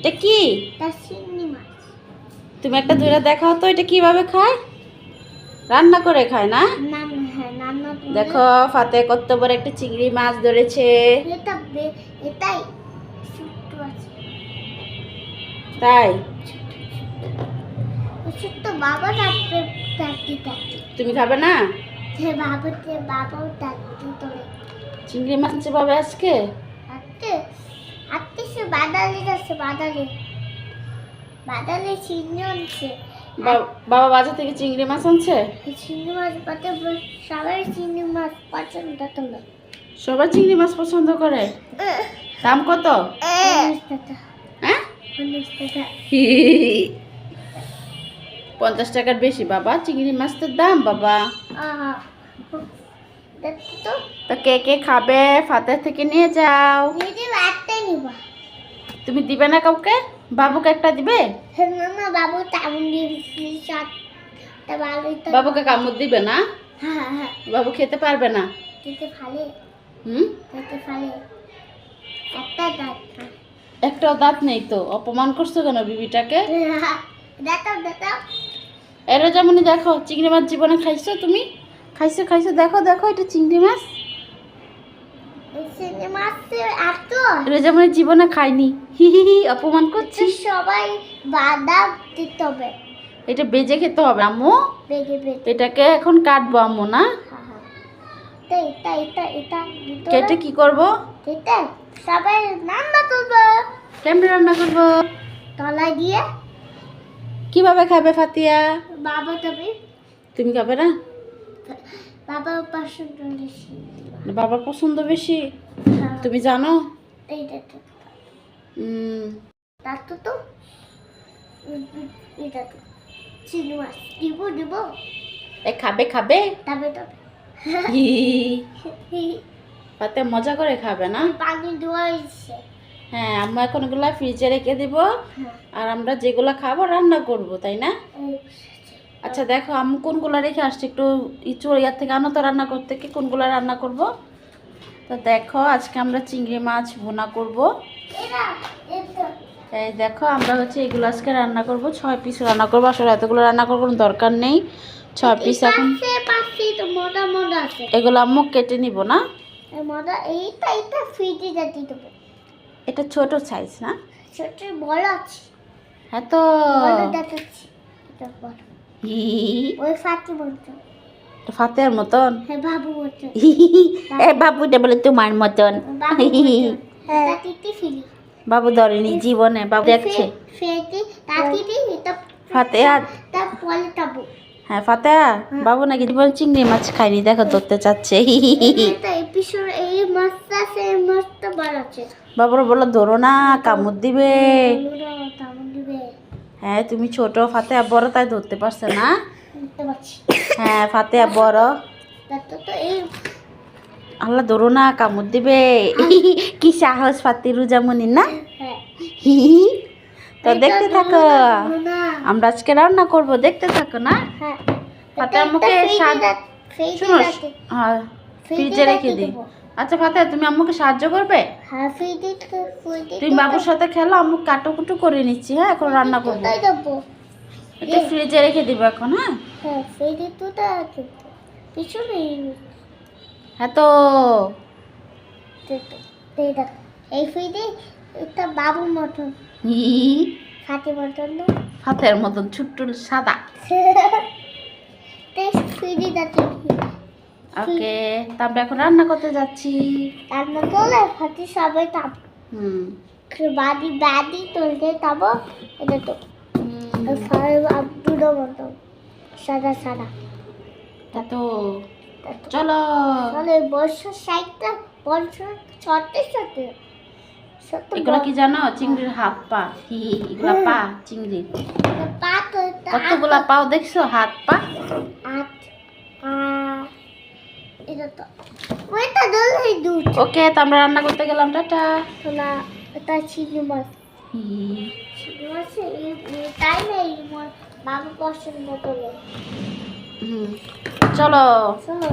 এটা কি? মাছ। তুমি একটা ধরে দেখাও তো এটা কীভাবে খায়? রান্না করে খায় না? হ্যাঁ দেখো ফাতে কত বড় একটা চিংড়ি মাছ ধরেছে। তাই? তুমি খাবে না? চিংড়ি মাছ বাবা আজকে সে বাদালি যাচ্ছে বাদালি। বাদালি চিংড়ি আনছে। বাবা বাজার থেকে চিংড়ি মাছ আনছে? চিংড়ি মাছ পাতে সবাই চিংড়ি মাছ পছন্দ তোলে সবাই চিংড়ি মাছ পছন্দ করে? দাম কত? হ্যাঁ? পঞ্চাশ টাকার বেশি। বাবা চিংড়ি মাছের দাম বাবা। তো কে কে খাবে? ফাতে থেকে নিয়ে যাও। বাড়তে নিবা। তুমি দিবে না কাউকে? বাবুকে একটা দিবে? বাবু তো বাবুকে কামড় দিবে না? হ্যাঁ হ্যাঁ বাবু খেতে পারবে না? খেতে ফালে। হুম? খেতে ফালে। একটা দাঁত একটাও দাঁত নেই তো অপমান করছ কেন বিবিটাকে? এরা যেমন দেখো চিংড়ি মাছ জীবনে খাইছো তুমি? খাইছো খাইছো দেখো দেখো এটা চিংড়ি মাছ। জীবনে খাইনি হি হি হি অপমান করছিস সবাই বাদাম দিতে হবে। এটা বেজে খেতে হবে আম্মু। এটাকে এখন কাটবো আম্মু না? হ্যাঁ হ্যাঁ। কেটে কি করব? সবাই রান্না করবে। কেমনে রান্না করব? তলায় দিয়ে কীভাবে খাবে ফাতিয়া? বাবা তুমি খাবে না? বাবা পছন্দ বেশি। বাবার পছন্দ বেশি? হ্যাঁ, তুমি জানো? এই দেখো উম, তার তো? তো এটা তো। চিনি মাছ দিব দিব? এ খাবে খাবে? তবে তবে ফাতিয়া মজা করে খাবে না? পানি হয়েছে হ্যাঁ আমরা এখন এগুলা ফ্রিজে রেখে দিব। হ্যাঁ। আর আমরা যেগুলো খাব রান্না করব তাই না? আচ্ছা দেখো আমি কোনগুলো রেখে আসছি একটু ইচুর ইয়ার থেকে। আনো তো রান্না করতে কি কোনগুলো রান্না করব? তো দেখো আজকে আমরা চিংড়ি মাছ ভুনা করব। এই দেখো আমরা হচ্ছে এগুলো আজকে রান্না করব। ছয় পিস রান্না করব। আসলে এতগুলো রান্না করার কোনো দরকার নেই। ছয় পিস এখন এগুলো আম্মু কেটে নিব না? এটা ছোট সাইজ না? ছোট বড় আছে। হ্যাঁ তো। ওই বলতো ফাতের মতন? হ্যাঁ বাবু বলতো এ বাবুটা বলে তোমার মতন। বাবু ধরেনি জীবনে বাবু দেখছে। ফেটি ফাতেহা? বলে হ্যাঁ ফাতেহা? বাবু নাকি জীবন চিংড়ি মাছ খায়নি দেখো ধরতে চাচ্ছে। বাবুর বলল ধরো না কামড় দিবে। হ্যাঁ তুমি ছোট ফাতেহা বড় তাই ধরতে পারছে না? হ্যাঁ ফাতেহা বড় আল্লাহ ধরো না কামড় দিবে। কি সাহস ফাতি রুজামনি না? হ্যাঁ। তো দেখতে থাকো। আমরা আজকে রান্না করব দেখতে থাকো না? হ্যাঁ। মুখে স্বাদ শোনো হ্যাঁ ফ্রিজে রেখে দিই। আচ্ছা ফাতেহা তুমি আম্মুকে সাহায্য করবে? হ্যাঁ তুমি বাবুর সাথে খেলো আম্মু কাটুকুটু করে নিচ্ছি হ্যাঁ এখন রান্না করব। এটা ফ্রিজে রেখে দিব এখন হ্যাঁ? হ্যাঁ ফ্রিজে তো পিছনে হ্যাঁ তো। এই ফ্রিজে একটা বাবুর মতন। হাতি মতন ফাতের মতন ছোট্ট সাদা। ফ্রিজে ওকে এখন রান্না করতে যাচ্ছি। রান্না করলে সবাই তাপ হুম। বাড়ি বাড়ি তুলতে তাবো এটা তো মতো সাদা সাদা। তা তো। চলো। তাহলে বর্ষার সাইডটা বর্ষা ছটে ছটে। এগুলো কি জানো? চিংড়ির হাত পা। এগুলা পা তো কতগুলা পাও দেখছ? হাত পা? ওকে তো আমরা রান্না করতে গেলাম টাটা। না এটা চিংড়ি মাছ। তাই না এই মাছ বাবা পছন্দ করে হুম। চলো। চলো।